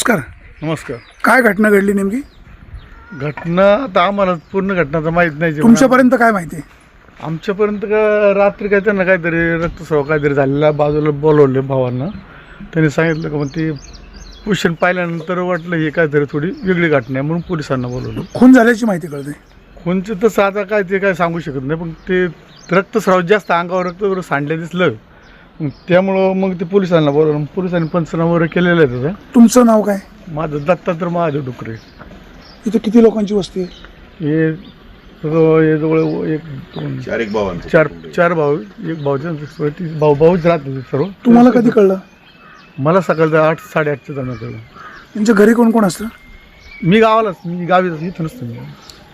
नमस्कार. नमस्कार. काय घटना घडली नेमकी? घटना आता आम्हाला पूर्ण घटना तर माहीत नाही तुमच्यापर्यंत काय माहिती? आहे? आमच्यापर्यंत का रात्री काय त्यांना काहीतरी रक्तस्राव काहीतरी झालेला बाजूला बोलवले भावांना. त्यांनी सांगितलं का मग ते पोषण पाहिल्यानंतर वाटलं हे काहीतरी थोडी वेगळी घटना आहे म्हणून पोलिसांना बोलवलं. खून झाल्याची माहिती कळते. कोणचं तसं आता काय ते काय सांगू शकत नाही पण ते रक्तस्राव जास्त अंगावर रक्त सांडले दिसलं. त्यामुळं मग ते पोलिसांना बोलवलं पोलिसांनी पंचनामा वगैरे केलेलं आहे त्याचं तुमचं नाव काय? माझं दत्तात्रय महादेव डुकरे. इथे किती लोकांची वस्ती आहे? हे सगळं हे जवळ एक दोन चार एक भावांचं. चार चार भाऊ एक भाऊ ती भाऊ भाऊच राहते सर्व. तुम्हाला कधी कळलं? मला सकाळचं आठ साडेआठच्या दरम्यान कळलं. त्यांच्या घरी कोण कोण असतं? मी गावालाच मी गावी इथं नसतो मी.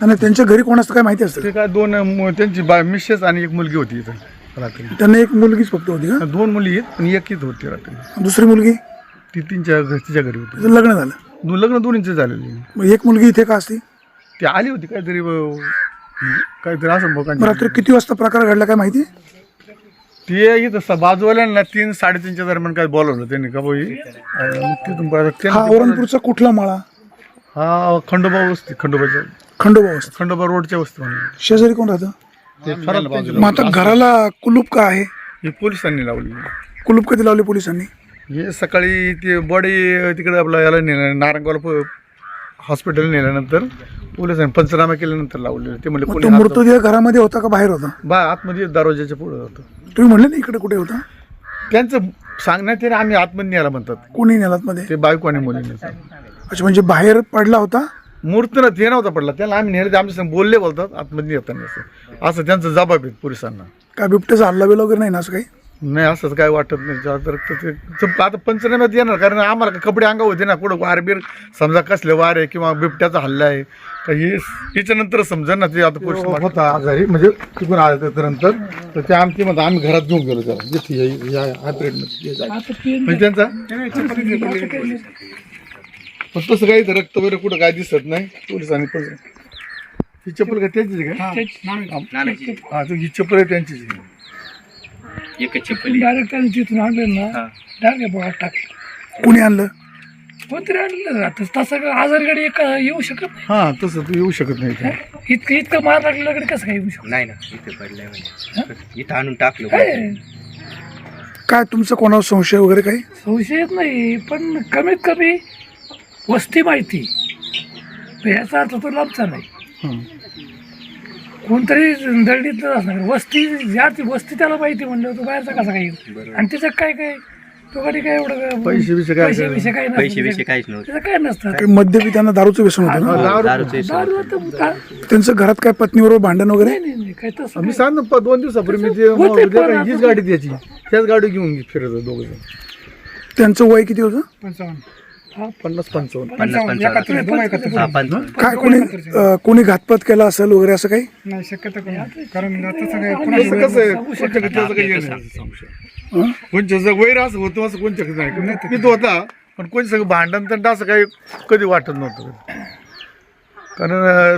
आणि त्यांच्या घरी कोण असतं काय माहिती असतं? ते काय दोन मु- त्यांची बा मिसेस आणि एक मुलगी होती इथं. रात्री. त्यांना एक मुलगीच फक्त होती का? दोन मुली आहेत पण एक होती रात्री. दुसरी मुलगी? ती तीनच्या तिच्या घरी होती. तिचं लग्न झालं. दो- लग्न दोन्हीचे झालेली. मग एक मुलगी इथे का असती? ती आली होती काहीतरी अं, काहीतरी असं मग बघा रात्री किती वाजता प्रकार घडला काय माहिती? ते इथं स- बाजूवाल्यांना तीन साडेतीनच्या दरम्यान काय बोलवलं त्यांनी का बाई? अं, मग तिथून परत हा त्यांनी- औरंगपूरचा कुठला माळा? हा खंडोबा वस्ती खंडोबाच्या खंडोबा वस्ती. खंडोबा रोडच्या वस्ती म्हणून. शेजारी कोण राहतं? ते मग आता घराला कुलूप का आहे? ही पोलिसांनी लावली. कुलूप कधी लावले पोलिसांनी? हे सकाळी ते बॉडी तिकडे आपला याला नेलं नारंगावला हॉस्पिटल नेल्यानंतर पोलिसांनी पंचनामा केल्यानंतर लावलेलं ते म्हणले मग कोणी तो हात- मृतदेह घरामध्ये होता का बाहेर होता? बा आतमध्ये दरवाजाच्या पुढे होतं. तुम्ही म्हणले ना इकडे कुठे होता? त्यांचं सांगण्यात येईल आम्ही आतमध्ये न्यायला म्हणतात. कोणी नेलात मध्ये? ते बायको आणि मुलीने अच्छा म्हणजे बाहेर पडला होता? मूर्त ना ते नव्हता पडला त्याला आम्ही नेलं ते आमच्या संग बोलले बोलतात आतमध्ये येताना असं. असं त्यांचं जबाब आहे पोलिसांना. काय बिबट्याचा हल्ला बिल्ला वगैरे नाही ना असं काही? नाही असंच काय वाटत नाही. तर ते च- आता पंचनाम्यात येणार कारण आम्हाला का कपडे अंगा होते ना कुठं वारबीर समजा कसले वार आहे किंवा बिबट्याचा हल्ला आहे तर हे याच्यानंतर समजा ना ते आता पोलीस होता आजारी म्हणजे तिकडून आलं त्याच्यानंतर तर ते आमची म्हणतात आम्ही घरात घेऊन गेलो त्याला. म्हणजे त्यांचा पण तसं काही रक्त वगैरे कुठं काय दिसत नाही. पोलिसांनी पण ही चप्पल का त्यांचीच आहे का? हा. ही. चप्पल आहे त्यांचीच आहे. एकच चप्पली डायरेक्ट त्यांनी तिथून आणलं ना डायरेक्ट बघा टाकलं. कोणी आणलं? कोणतरी आणलं ना तसं तसं का आजारकडे एक येऊ शकत हा तसं तू येऊ शकत नाही इथे. नाही इतकं इतकं मार लागल्याकडे कसं काय येऊ शकत? नाही ना इथे पडलंय म्हणजे इथं आणून टाकलं काय? काय तुमचं कोणावर संशय वगैरे काही? संशय येत नाही पण कमीत कमी वस्ती माहिती. याचा अर्थ तो लांबचा नाही. कोणतरी दर्डीतलं असणार. वस्ती ज्या ती वस्ती त्याला माहिती म्हणलं तो बाहेरचा कसा काय येईल? आणि त्याच्यात काय काय? तो कधी काय एवढं पैसे बिसे काय पैसे बिसे काय नसतं पैसे बिसे त्याच्यात. काहीच नव्हते. त्याचं काय नसतं काही मद्यपी त्यांना दारूचं व्यसन होतं ना? दारू- आता त्यांचं घरात काय पत्नीबरोबर भांडण वगैरे? नाही नाही नाही काय तसं मी सांग ना दोन दिवसापूर्वी मी ते होते उद्या पण काय आता हीच ते- गाडी द्यायची. त्याच गाडी घेऊन फिरत होतो दोघ जण. त्यांचं वय किती होतं? पन्नास पंचावन्न. पन्नास पंचावन्न. हा पंचावन्न काय कोणी अं, कोणी घातपात केला असेल वगैरे असं काही? नाही शक्यता कमी कारण आता सगळं कसं कसं आहे कोणच्याकडे त्याचं काही हे नाही. संशय. कोणच्याचं वैर असं होतं असं नाही मी तो होता पण कोणी सगळं भांडण तर असं काही कधी वाटत नव्हतं. कारण अं,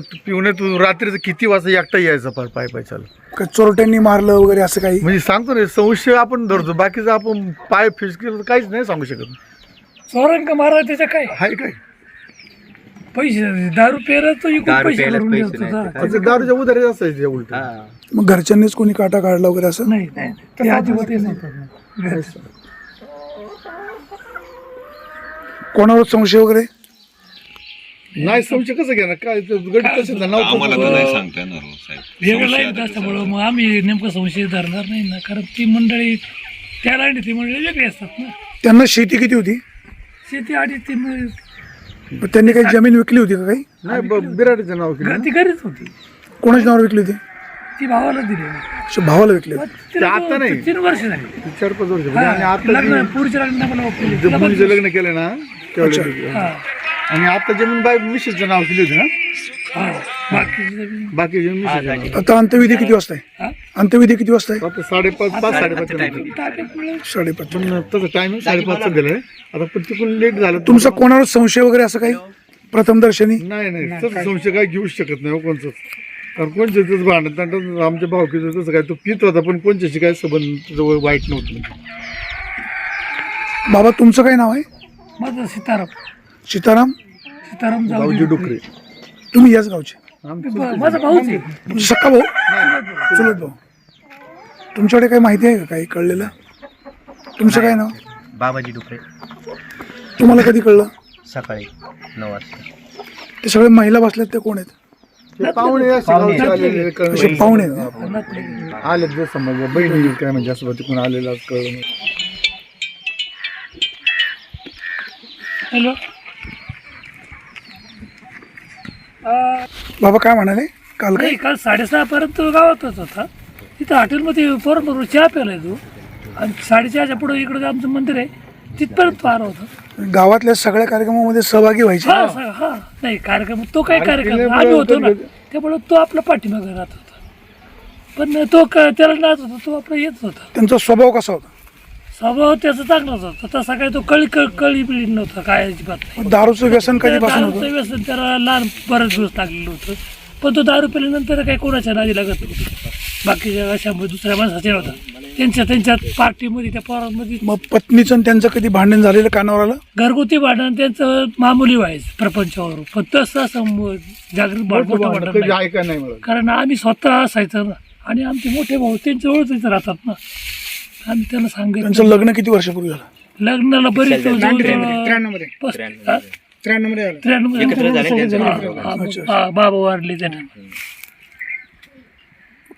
तू रात्रीचं किती वाजता एकटा यायचं पाय पाय पाय चाल का चोरट्यांनी मारलं वगैरे असं काही? म्हणजे सांगतो ना संशय आपण धरतो. बाकीचं आपण पाय फिस केलं तर काहीच नाही सांगू शकत. चोरांक मारा त्याच्या काय? हाय काय? पैसे दारू पेरत तो इकडून दारू पैसे प्यायलाच पैसे. नाही. दारूच्या उधारी असायचे उलट हा. मग घरच्यांनीच कोणी काटा काढला वगैरे असं? नाही नाही. ते अजिबात नाही कोणावर संशय वगैरे? नाही संशय कसं घेणार? काय ते गडी कसं नाव आम्हाला तर नाही सांगता येणार हो, साहेब. वेगळं लाईन असल्यामुळं मग आम्ही नेमकं संशय धरणार नाही ना कारण ती मंडळी त्या लाईन ती मंडळी वेगळी असतात ना. त्यांना शेती किती होती? शेती आधी ती म- मग त्यांनी काही जमीन विकली होती का काही नाही ब- बिराडीचं नाव केलं ती घरीच होती कोणाच्या नावावर विकली होती ती भावाला दिली अच्छा, भावाला विकली होती. तिला आता तो- नाही. तीन वर्ष झाली ती चार पाच वर्ष झाली. आणि हा, आता लग्न पुढच्या लग्न मला वापरली. जे मुलीचं लग्न केलं ना त्यावेळेला हा, आणि आता जमीन बाई मिसेसचं नाव केली होती ना हा. बाकीची जमीन बाकी जमीन मिसेसचं नाव आता अंत्यविधी किती वाजता आहे हा? अंत्यविधी किती वाजता आहे? आता साडेपाच पाच साडेपाच. साडेपाच. पण तसं टायमिंग साडेपाचचं दिलंय आता पण तिकडून लेट झालं. तुमचा कोणावर संशय वगैरे असं काही? प्रथम दर्शनी? नाही नाही. तसं संशय काय घेऊ शकत नाही हो कोणचं. कारण कोणच्याच भांडण तांडण आमच्या भावकीचं तसं काय तो पित होता पण कोणच्याशी काय संबंध त्याचं वाईट नव्हतं. बाबा तुमचं काय नाव आहे? माझं सीताराम. सीताराम? सीताराम जाऊ गावजी डुकरे. तुम्ही याच गावचे? माझा भाऊच आहे. तुमचे सक्का भाऊ? चुलत भाऊ. तुमच्याकडे काही माहिती आहे का? काही कळलेलं? तुमचं काय नाव? बाबाजी डुकरे. तुम्हाला कधी कळलं? सकाळी नऊ वाजता. ते सगळे महिला बसल्यात ते कोण आहेत? पाहुणे असे गावचे आलेले कळलं असे नाही. पाहुणे आहेत. का? आले समज बहिणी काय म्हणजे असं तिकडून आलेलं आज कळलं नाही. बाबा काय म्हणाले? काल काय? नाही काल साडेसहा पर्यंत गावातच होता. तिथं हॉटेलमध्ये पोरांबरोबर चहा प्यायला तू आणि साडेचारच्या पुढे इकडं आमचं मंदिर आहे तिथपर्यंत आला होता. गावातल्या सगळ्या कार्यक्रमामध्ये सहभागी व्हायचे हा सा- हा. नाही कार्यक्रम तो काय कार्यक्रम? आम्ही होतो ना. त्यामुळे तो आपला पाठीमागे राहत होता. पण तो क- त्याला नाच होता तो आपला येत होता. त्यांचा स्वभाव कसा होता? स्वभाव त्याचा चांगलाच होता. तसा काय तो कळी कळ कळी बिळी नव्हता काय अजिबात नाही. दारूचं व्यसन कधीपासून होतं? दारूचं व्यसन त्याला लहान बरेच दिवस लागलेलं होतं. पण तो दारू पिल्यानंतर काही कोणाच्या नादी लागत नव्हतं? बाकीच्या अशा दुसऱ्या माणसाचे नव्हता त्यांच्या त्यांच्यात पार्टीमध्ये त्या पोरांमध्ये मग पत्नीचं आणि त्यांचं कधी भांडण झालेलं कानावर आलं? घरगुती भांडण त्यांचं मामुली व्हायचं प्रपंचावर पण तसं असं जागृत मोठं भांडण नाही. ऐकायला नाही कारण आम्ही स्वतः असायचं ना. आणि आमचे मोठे भाऊ त्यांच्या ओळखीच राहतात ना. आम्ही त्यांना त्यांचं सांगितलं लग्न किती वर्षापूर्वी झालं? लग्नाला बरीच त्र्याण्णवमध्ये. हा? झालं त्र्याण्णव एकत्र झाले हा. हा, हा, बाबा वारले त्याने.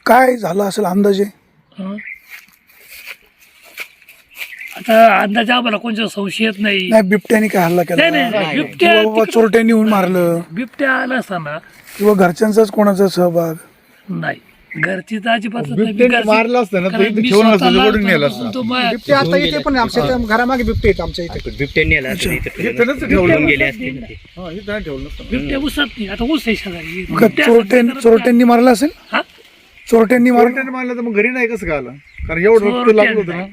काय झालं असेल अंदाजे? हा. आता अंदाजे आम्हाला कोणत्या संशयत नाही. नाही बिबट्याने काय हल्ला नाही केला? नाही नाही. बिबट्या किंवा बाबा चोरट्यांनी येऊन मारलं? बिबट्या आला असताना किंवा घरच्यांचाच कोणाचा सहभाग? नाही. घरची तर अजिबात नाही. बिबट्याने घरची- मारलं असतं ना तर कारण इथे मी ठेवून असतं स्वतःला ओढून नेलं तो- असतं. तो मा- ते आता इथे पण आमच्या घरामागे बिबटे आहेत आमच्या इथे. नेला इथं हे ठेवलं. त्यानंच ठेवलं. घेऊन गेले असतील ते. हा, इथं नाही ठेवलं नसतं. बिबट्या उसत नाही. आता ऊस आहे शेजारी. का चोरट्यांनी मारलं असेल? हा? चोरट्यांनी मारलं? चोरट्याने मारलं तर मग घरी नाही कसं काय आलं कारण एवढं रक्त लागलं होतं ना.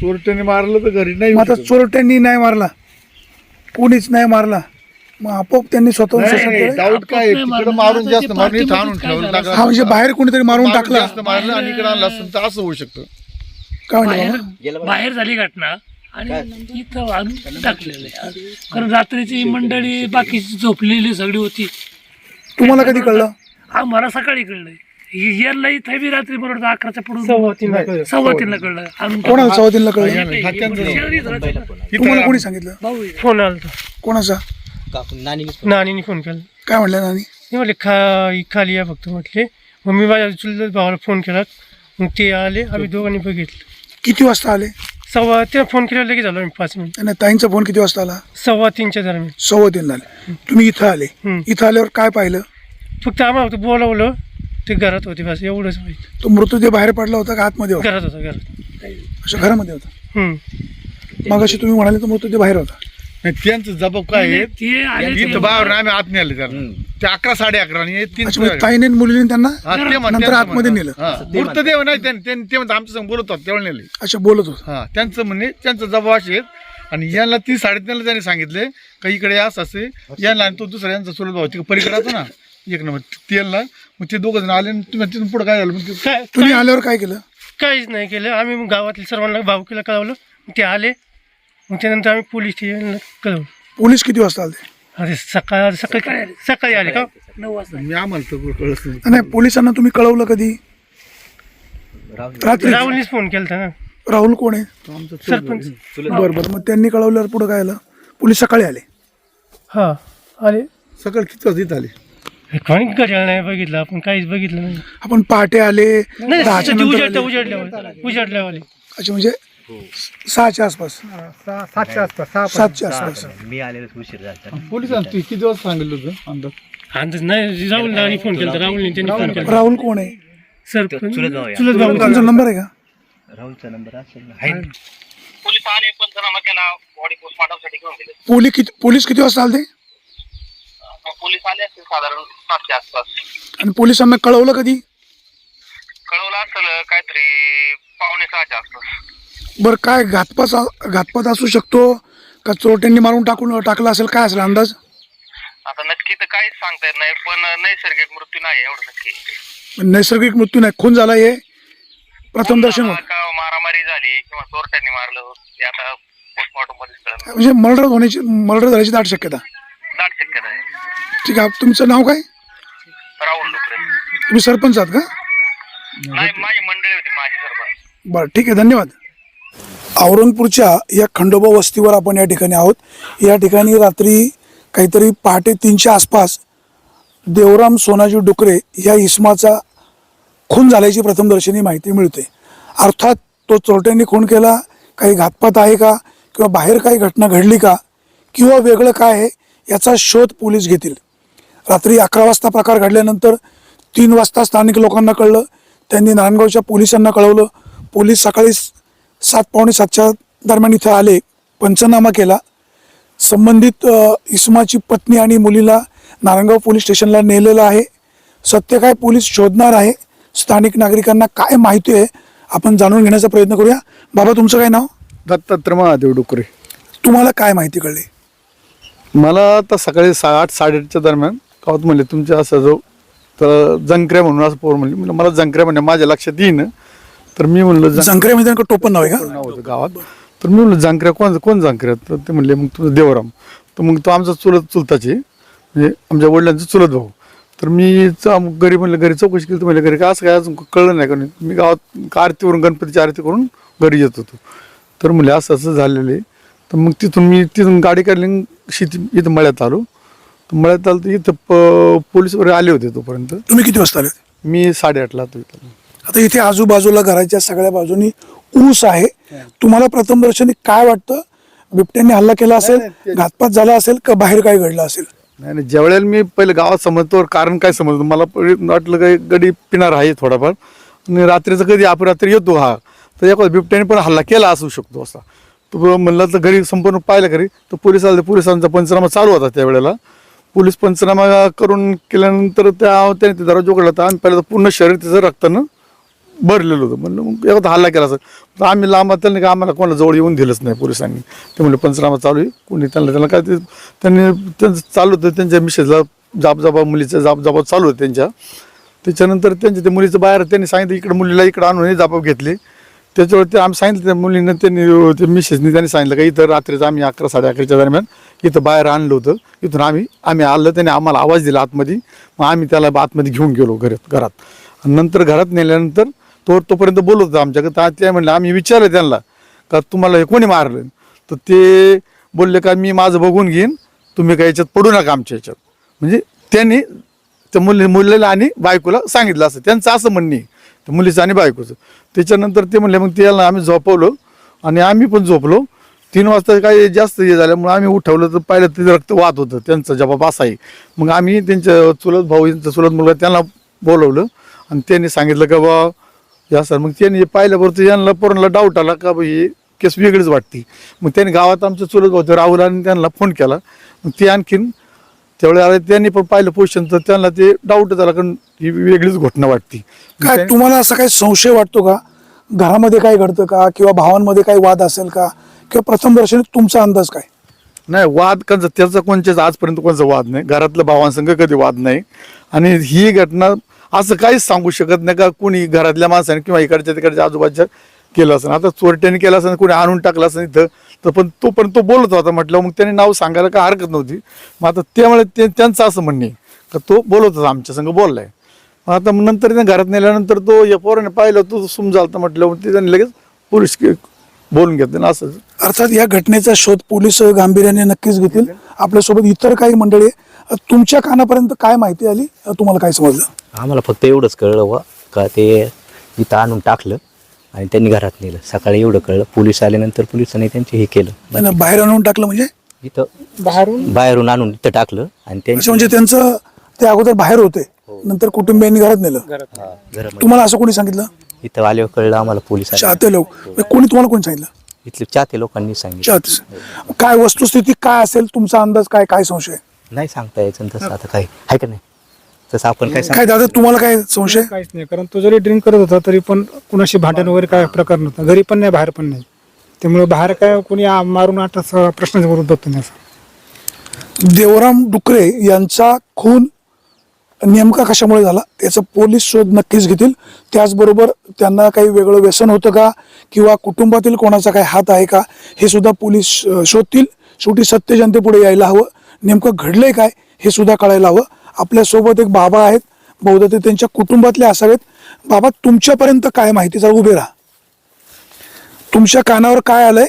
चोरट्याने मारलं तर घरी नाही आता. चोरट्यांनी नाही मारला. कोणीच नाही मारला. मग आपोआप त्यांनी स्वतःहून नाही, शोषण नाही, केलं. डाऊट काय आहे? तिकडं. मारून जास्त इथं आणून ठेवलं. हा म्हणजे बाहेर कोणीतरी मारून मारून टाकला. जास्त मारलं आणि इकडे आणलं असतं तर असं होऊ शकतं. काय म्हणजे बाहेर बाबा? बाहेर झाली घटना आणि इथं आणून टाकलेलं आहे. कारण रात्रीची मंडळी बाकीची झोपलेली सगळी होती. तुम्हाला कधी कळलं? आम्हाला सकाळी कळलं. याला इथं बी रात्री बरोबर अकराच्या पुढे सव्वा तीनला कळलं. आम्ही- कोणाला सवादीनला कळलं? हा. तुम्हाला कोणी सांगितलं? भाऊ आहे. फोन आला होता कोणाचा? काकून नानी नानीने फोन केला? काय म्हणलं नानी म्हटले खा खाली या फक्त म्हटले. मग मी माझ्या चुलत भावाला फोन केला. मग ते आले आम्ही दोघांनी बघितलं किती वाजता आले? सव्वा ते फोन केला लगेच आलो मी पाच मिनिट. आणि ताईंचा फोन किती वाजता आला? सव्वा तीनच्या दरम्यान. सव्वा तीनला आले तुम्ही इथं आले. हम्म. इथं आल्यावर काय पाहिलं? फक्त आम्हाला फक्त बोलावलं ते घरात होते बस एवढंच माहिती. तो मृतदेह बाहेर पडला होता का आतमध्ये होता? घरात होता घरात. अशा घरामध्ये होता. हम्म. मग अशी तुम्ही म्हणाले तर मृतदेह बाहेर होता. नाही, त्यांचं जबाब काय आहे ते आले ते- इथं बाहेर आम्ही आत नेले त्याला ते अकरा साडे अकरा आणि हे तीन अच्छा म्हणजे ताईने आणि मुलीने त्यांना हा, ते म्हण- नंतर आतमध्ये. नेलं. हा. मृतदेह नाही त्यांनी त्यांनी- ते म्हणतात आमच्या संग बोलत होते तेव्हा नेले. अशा बोलत होत. हा त्यांचं म्हणणे त्यांचं जबाब असे आहेत. आणि यांना ती साडेतीनला त्यांनी सांगितले का इकडे असं असे यांना आणि तो दुसरा यांचा चुलत भाऊ तिकडे पलीकडे ना. एक नंबर. त्यांना मग ते दोघं जण आले आणि तुम्ही तिथून पुढे काय झालं? मग ते- काय तुम्ही आल्यावर काय केलं? काहीच नाही केलं. आम्ही मग गावातील सर्वांना भावकीला कळवलं. मग ते आले. मग त्यानंतर आम्ही पोलीस स्टेशनला कळवलं. पोलीस किती वाजता आले? अरे सकाळ सकाळी सकाळी आले का? नऊ वाजता. मी आम्हाला तर कळत नाही. नाही पोलिसांना तुम्ही कळवलं कधी? रात्री. राहुलनीच फोन केला ना. राहुल कोण आहे? सरपंच. बरं बरं. मग त्यांनी कळवल्यावर पुढे काय आलं? पोलीस सकाळी आले. हा आले. सकाळ किती वाजता इथं आले? हे कोणी घड्याळ नाही बघितलं आपण काहीच बघितलं नाही. आपण पहाटे आले नाही दहाच्या नंतर उजाडल्या आले. उजाडल्यावर उजाडल्यावर आले. अच्छा म्हणजे सहाच्या आसपास. सहा- सातच्या आसपास सहा सातच्या आसपास. मी आलेलो उशीर झाला. पोलिसांना ते किती वाजता सांगितलं होतं अंदाज? अंदाज नाही राहुलला फोन केला राहुलने त्यांनी फोन केला राहुल कोण आहे? सरपंच चुलत भाऊ आहे. चुलत भाऊ. त्यांचा नंबर आहे का? राहुलचा नंबर असेल ना. पोलीस आले पंचनामा केला बॉडी पोस्टमॉर्टमसाठी घेऊन गेले. पोलीस किती पोलीस किती वाजता आले पोलीस आले असतील साधारण सातच्या आसपास. आणि पोलिसांना कळवलं कधी? कळवलं असेल काहीतरी पावणे सहाच्या आसपास. बरं काय घातपात घातपात असू शकतो? का चोरट्यांनी मारून टाकून टाकला असेल काय असेल अंदाज? आता नक्की तर काहीच सांगता येत नाही पण नैसर्गिक मृत्यू नाही एवढं नक्की. नैसर्गिक मृत्यू नाही खून झाला हे? प्रथम दर्शन होत. का मारामारी झाली किंवा चोरट्यांनी मारलं आता पोस्टमॉर्टम कळलं. म्हणजे मर्डर होण्याची मर्डर झाल्याची दाट शक्यता. दाट शक्यता आहे. ठीक आहे तुमचं नाव काय? राहुल डुकरे. तुम्ही सरपंच आहात का? नाही माझी मंडळी होती माझी सरपंच. बरं ठीक आहे धन्यवाद. औरंगपूरच्या या खंडोबा वस्तीवर आपण या ठिकाणी आहोत. या ठिकाणी रात्री काहीतरी पहाटे तीनच्या आसपास देवराम सोनाजी डुकरे या इसमाचा खून झाल्याची प्रथमदर्शनी माहिती मिळते. अर्थात तो चोरट्यांनी खून केला काही घातपात आहे का किंवा बाहेर काही घटना घडली का किंवा वेगळं काय आहे याचा शोध पोलीस घेतील. रात्री अकरा वाजता प्रकार घडल्यानंतर तीन वाजता स्थानिक लोकांना कळलं त्यांनी नारायणगावच्या पोलिसांना कळवलं. पोलीस सकाळी सात पावणे सातच्या दरम्यान इथं आले पंचनामा केला. संबंधित इसमाची पत्नी आणि मुलीला नारायणगाव पोलीस स्टेशनला नेलेलं आहे. सत्य काय पोलीस शोधणार आहे? स्थानिक नागरिकांना काय माहिती आहे? आपण जाणून घेण्याचा प्रयत्न करूया. बाबा तुमचं काय नाव? दत्तात्रय महादेव डुकरे. तुम्हाला काय माहिती कळली? मला आता सकाळी सा आठ साडेआठच्या दरम्यान कावत म्हणले तुमच्या असं जो तर जंकऱ्या म्हणून असं पोर म्हणले. म्हणलं मला जंकऱ्या म्हणजे माझ्या लक्षात येईन. तर मी म्हणलं जं- त्यांना टोपण नाव आहे का? नाव होतं गावात. तर मी म्हणलं जांकऱ्या कोण कोण जांकऱ्या? तर ते म्हणले मग तुझं देवराम. तर मग तो आमचा चुलत चुलताचे म्हणजे आमच्या वडिलांचा चुलत भाऊ. तर मी चा- घरी म्हणलं घरी चौकशी केली तर म्हणलं घरी काय असं काय अजून कळलं नाही का नाही मी गावात आरतीवरून गणपतीची आरती करून घरी येत होतो. तर म्हणले असं असं झालेलं आहे. तर मग तिथून मी तिथून गाडी काढली आणि शेती इथं मळ्यात आलो. तर मळ्यात आलो तर इथं प पोलीस वगैरे आले होते तोपर्यंत. तुम्ही किती वाजता आले मी साडेआठला आलो इथं. आता इथे आजूबाजूला घराच्या सगळ्या बाजूनी ऊस आहे. तुम्हाला प्रथम दर्शनी काय वाटतं? बिबट्यांनी हल्ला केला असेल घातपात झाला असेल का बाहेर काय घडलं असेल? नाही नाही ज्या वेळेला मी पहिले गावात समजतो कारण काय समजतो मला वाटलं काही गडी पिणार आहे थोडाफार. आणि रात्रीचं कधी अपरात्री येतो हा. तर एखाद्या बिबट्याने पण हल्ला केला असू शकतो असा. तो म्हणलं तर घरी संपूर्ण पाहिलं घरी. तर पोलीस आले पोलिसांचा पंचनामा चालू होता त्यावेळेला. पोलीस पंचनामा करून केल्यानंतर त्या त्याने ते दरवाजा उघडला तर आम्ही पहिलं तर पूर्ण शरीर त्याचं रक्तानं भरलेलं होतं. म्हणलं मग एखादा हल्ला केला असं. तर आम्ही लांब त्यांनी का आम्हाला कोणाला जवळ येऊन दिलंच नाही पोलिसांनी. ते म्हणले पंचनामा चालू आहे. कोणी त्यांना त्यांना काय ते त्यांनी त्यांचं चालू होतं. त्यांच्या मिसेसला जाबजाबा मुलीचं जाब चालू होतं त्यांच्या. त्याच्यानंतर त्यांच्या ते मुलीचं बाहेर त्यांनी सांगितलं इकडं मुलीला इकडं आणून जाबाब घेतले. त्याच्यावर ते आम्ही सांगितलं त्या मुलीनं त्यांनी ते मिसेसनी त्यांनी सांगितलं का इथं रात्रीचं आम्ही अकरा साडे अकराच्या दरम्यान इथं बाहेर आणलं होतं. इथून आम्ही आम्ही आलं. त्याने आम्हाला आवाज दिला आतमध्ये. मग आम्ही त्याला आतमध्ये घेऊन गेलो घरात घरात. आणि नंतर घरात नेल्यानंतर तो तोपर्यंत बोलत होता आमच्याकडे. तर ते म्हणलं आम्ही विचारलं त्यांना का तुम्हाला हे कोणी मारलं? तर ते बोलले का मी माझं बघून घेईन तुम्ही काय याच्यात पडू नका आमच्या याच्यात. म्हणजे त्यांनी त्या मुली मुलीला आणि बायकोला सांगितलं असं. त्यांचं असं म्हणणे त्या मुलीचं आणि बायकोचं. त्याच्यानंतर ते म्हणले मग त्याला आम्ही झोपवलो आणि आम्ही पण झोपलो. तीन वाजता काही जास्त हे झाल्यामुळे आम्ही उठवलं तर पाहिलं ते रक्त वाहत होतं. त्यांचा जबाब असा आहे. मग आम्ही त्यांच्या चुलत भाऊ यांचा चुलत मुलगा त्यांना बोलवलं आणि त्यांनी सांगितलं का बा या सर मग त्यांनी पाहिल्याबरोबर यांना पोरांना डाऊट आला का बा ही केस वेगळीच वाटते. मग त्यांनी गावात आमचं चुलत भाऊ राहुल आणि त्यांना फोन केला. मग ते आणखीन त्यावेळी आले त्यांनी पण पाहिलं पोषण तर त्यांना ते डाऊट झाला कारण ही वेगळीच घटना वाटते. काय तुम्हाला असा काही संशय वाटतो का? घरामध्ये काय घडतं का? किंवा भावांमध्ये काही वाद असेल का? किंवा प्रथम दर्शनी तुमचा अंदाज काय? नाही वाद कंचा त्याचा कोणच्याच आजपर्यंत कोणचा वाद नाही. घरातल्या भावांसंग कधी वाद नाही. आणि ही घटना असं काहीच सांगू शकत नाही का कुणी घरातल्या माणसाने किंवा इकडच्या तिकडच्या आजूबाजूच्या केलं असं. आता चोरट्याने केलं असं कुणी आणून टाकलं असं इथं तर पण तो पण तो बोलत होता म्हटलं मग त्याने नाव सांगायला काय हरकत नव्हती. मग आता त्यामुळे ते त्यांचं असं म्हणणे का तो बोलत होता आमच्या संग बोललाय. मग आता मग नंतर त्याने घरात नेल्यानंतर तो या पोराने पाहिलं तो समजाल तर म्हटलं मग ते त्यांनी लगेच पोलीस के- बोलून घेतलं ना असं. अर्थात या घटनेचा शोध पोलीस गांभीर्याने नक्कीच घेतील. आपल्यासोबत इतर काही मंडळी आहे. तुमच्या कानापर्यंत काय माहिती आली? तुम्हाला काय समजलं? आम्हाला फक्त एवढंच कळलं वा का ते इथं आणून टाकलं आणि त्यांनी घरात नेलं. सकाळी एवढं कळलं. पोलीस आल्यानंतर पोलिसांनी त्यांचे हे केलं. त्यांना बाहेर आणून टाकलं म्हणजे? इथं बाहेरून? बाहेरून आणून इथं टाकलं आणि असं त्यांच्या म्हणजे त्यांचं ते अगोदर बाहेर होते. नंतर कुटुंबियांनी घरात नेलं. घरामध्ये तुम्हाला असं कोणी सांगितलं? इथं आल्यावर कळलं आम्हाला पोलीस आले. चाहते लोक. म्हणजे कोणी तुम्हाला कोणी सांगितलं? इथले चाहते लोकांनी सांगितलं. चाहते. काय वस्तुस्थिती काय असेल तुमचा अंदाज काय काय संशय? नाही सांगता यायचं तसं. आता काय आहे का नाही? तसं आपण काय सांग काय दादा तुम्हाला काय संशय? काहीच नाही. कारण तो जरी ड्रिंक करत होता तरी पण कुणाशी भांडण वगैरे काय प्रकार नव्हता. घरी पण नाही बाहेर पण नाही. त्यामुळे बाहेर काय कोणी आ- मारून आता प्रश्न नाही असं. देवराम डुकरे यांचा खून नेमका कशामुळे झाला? याचा पोलीस शोध नक्कीच घेतील. त्याचबरोबर त्यांना काही वेगळं व्यसन होतं का? किंवा कुटुंबातील कोणाचा काही हात आहे का? हे सुद्धा पोलीस शोधतील. शेवटी सत्य जनतेपुढे यायला हवं. नेमकं घडलंय काय? हे सुद्धा कळायला हवं. आपल्यासोबत एक बाबा आहेत. बहुधा ते त्यांच्या कुटुंबातले असावेत बाबा तुमच्यापर्यंत काय माहिती? जर उभे राहा. तुमच्या कानावर काय आलंय?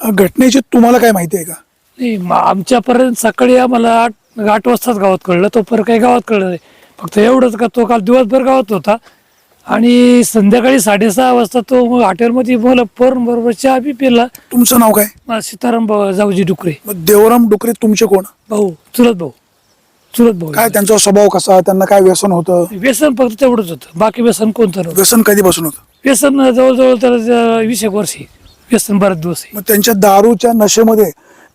घटनेची तुम्हाला काय माहिती आहे का? नाही आमच्यापर्यंत सकाळी आम्हाला आठ आठ वाजताच गावात कळलं तो परत काही गावात कळलं नाही. फक्त एवढंच का तो काल दिवसभर गावात होता. आणि संध्याकाळी साडेसहा वाजता तो मग हॉटेलमध्ये मला फोन बरोबर चहा बी पिला. तुमचं नाव काय? मग सीताराम भाऊ- जाऊजी डुकरे. मग देवराम डुकरे तुमचे कोण? भाऊ चुलत भाऊ. चुलत भाऊ. काय त्यांचा स्वभाव कसा? त्यांना काय व्यसन होतं? व्यसन फक्त तेवढंच होतं. बाकी व्यसन कोणतं नव्हतं. व्यसन कधीपासून होतं? व्यसन जवळजवळ त्याला ज- वीस एक वर्षी. व्यसन बरेच दिवस. आहे मग त्यांच्या दारूच्या नशेमध्ये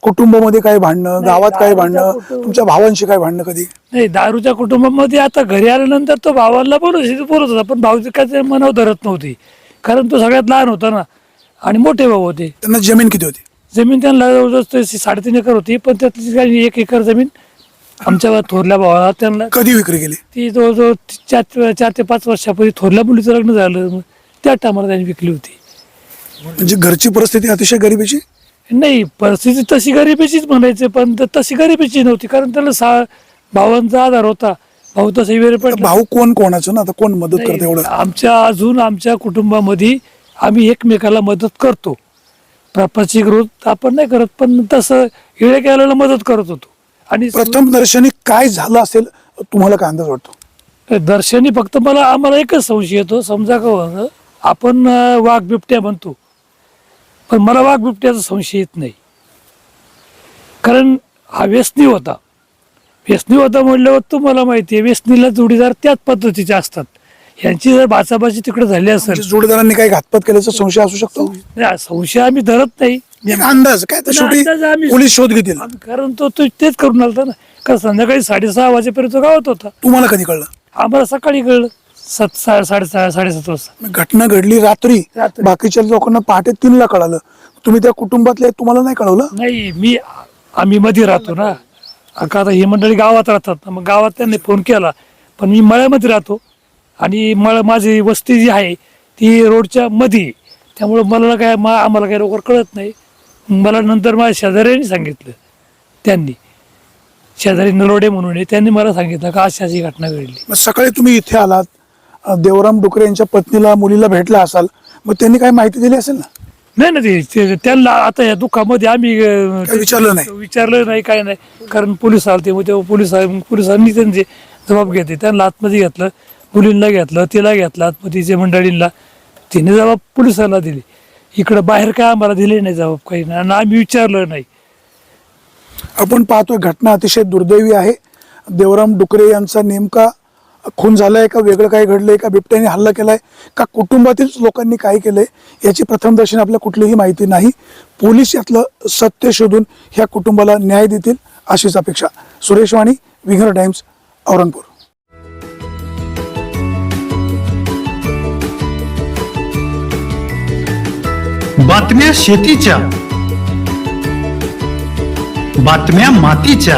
कुटुंबामध्ये काय भांडणं गावात काय भांडणं तुमच्या भावांशी काय भांडणं कधी? नाही दारूच्या कुटुंबामध्ये आता घरी आल्यानंतर तो भावाला बोलत बोलत होता पण भाऊची काय मनावर धरत नव्हती. कारण तो सगळ्यात लहान होता ना आणि मोठे भाऊ होते. त्यांना जमीन किती होती? जमीन त्यांना जवळजवळ साडेतीन एकर होती पण त्यातली काही एक एकर जमीन आमच्या थोरल्या भावाला त्यांना कधी विक्री केली? ती जवळजवळ चार चार ते पाच वर्षापूर्वी थोरल्या मुलीचं लग्न झालं त्या टायमाला त्यांनी विकली होती. म्हणजे घरची परिस्थिती अतिशय गरिबीची? नाही परिस्थिती तशी गरिबीचीच म्हणायची पण त- तशी गरिबीची नव्हती कारण त्याला सा भावांचा आधार होता. भाऊ तसं वेळ तर पडला. भाऊ कोण कोणाचं ना? आता कोण मदत करते एवढं? आमच्या अजून आमच्या कुटुंबामध्ये आम्ही एकमेकाला मदत करतो. प्रापंचिक ग्रोथ आपण नाही करत पण तसं इळे केल्याला मदत करत होतो. आणि प्रथम दर्शनी काय झालं असेल तुम्हाला काय अंदाज वाटतो? दर्शनी फक्त मला आम्हाला एकच संशय येतो समजा का होईना, आपण अं, वाघ बिबट्या म्हणतो. पण मला वाघ बिबट्याचा संशय येत नाही. कारण हा व्यसनी होता. व्यसनी होता म्हणल्यावर तुम्हाला माहिती आहे व्यसनीला जोडीदार त्याच पद्धतीचे असतात. यांची जर बाचाबाची तिकडे झाली असेल जोडीदारांनी काही घातपात केल्याचा संशय असू शकतो? नाही, संशय आम्ही धरत नाही. एक अंदाज काय तर अंदाज शेवटी आम्ही- पोलीस शोध घेतील. कारण तो तो तेच करून आलता ना. कारण संध्याकाळी साडेसहा वाजेपर्यंत तो गावात होता. तुम्हाला कधी कळलं? आम्हाला सकाळी कळलं. सात सा- साडेसहा साडेसात वाजता. घटना घडली रात्री रात्री. बाकीच्या लोकांना पहाटे तीनला कळालं. तुम्ही त्या कुटुंबातले तुम्हाला नाही कळवलं? नाही मी आम्ही मध्ये राहतो ना. का आता ही मंडळी गावात राहतात ना मग गावात त्यांनी फोन केला. पण मी मळ्यामध्ये राहतो. आणि मळ माझी वस्ती जी आहे ती रोडच्या मध्ये आहे. त्यामुळं मला काय मा आम्हाला काही लवकर कळत नाही. मला नंतर माझ्या शेजाऱ्यांनी सांगितलं त्यांनी. शेजारी नलोडे म्हणून आहे त्यांनी मला सांगितलं का अशी अशी घटना घडली. मग सकाळी तुम्ही इथे आलात? देवराम डुकरे यांच्या पत्नीला मुलीला भेटला असाल मग त्यांनी काय माहिती दिली असेल ना? नाही ना ते- ते त्यांना आता या दुःखामध्ये आम्ही अं, काही विचारलं नाही. विचारलं नाही काय नाही. कारण पोलीस आले मग तेव्हा पोलीस पोलिसांनी त्यांचे जबाब घेतले. त्यांना आतमध्ये घेतलं मुलींना घेतलं तिला घेतलं आतमध्ये मंडळींना. तिने जबाब पोलिसांना दिली. इकडं बाहेर काय आम्हाला दिले नाही जबाब काही नाही. आणि आम्ही विचारलं नाही. आपण पाहतोय घटना अतिशय दुर्दैवी आहे. देवराम डुकरे यांचा नेमका खून झालाय का वेगळं काय घडलंय का बिबट्याने हल्ला केलाय का कुटुंबातील लोकांनी काय केलंय याची प्रथमदर्शनी आपल्या कुठलीही माहिती नाही. पोलीस यातलं सत्य शोधून ह्या कुटुंबाला न्याय देतील अशीच अपेक्षा. सुरेश वाणी विंगर टाइम्स औरंगपूर. बातम्या शेतीच्या बातम्या मातीच्या.